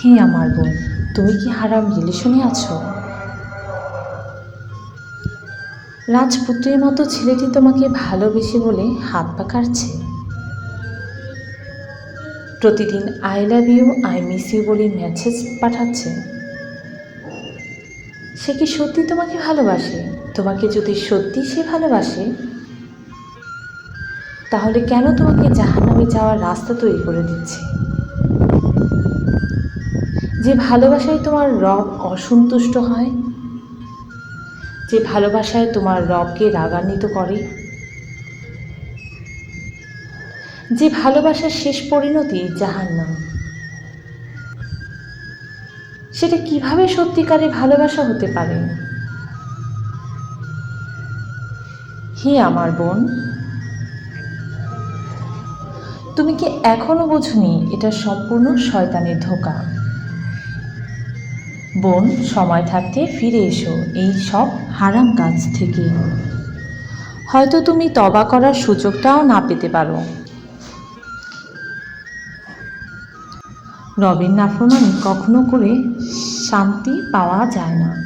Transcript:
হে আমার বোন, তুমি কি হারাম রিলেশনে আছো রাজপুত্রের মতো ছেলেটি তোমাকে ভালোবেসে বলে হাত পা কাটছে প্রতিদিন I love you, I miss you বলে মেসেজ পাঠাচ্ছে। সে কি সত্যি তোমাকে ভালোবাসে? তোমাকে যদি সত্যি সে ভালোবাসে, তাহলে কেন তোমাকে জাহান্নামে যাওয়ার রাস্তা তৈরি করে দিচ্ছে? যে ভালোবাসায় তোমার রব অসন্তুষ্ট হয়, যে ভালোবাসায় তোমার রবকে রাগান্বিত করে, যে ভালোবাসার শেষ পরিণতি জাহান্নাম। সেটা কীভাবে সত্যিকারে ভালোবাসা হতে পারে? হে আমার বোন, তুমি কি এখনও বোঝনি এটা সম্পূর্ণ শয়তানের ধোকা? বোন, সময় থাকতে ফিরে এসো এই সব হারাম কাজ থেকে। হয়তো তুমি তবা করার সুযোগটাও না পেতে পারো। রবের নাফরমানি কখনো করে শান্তি পাওয়া যায় না।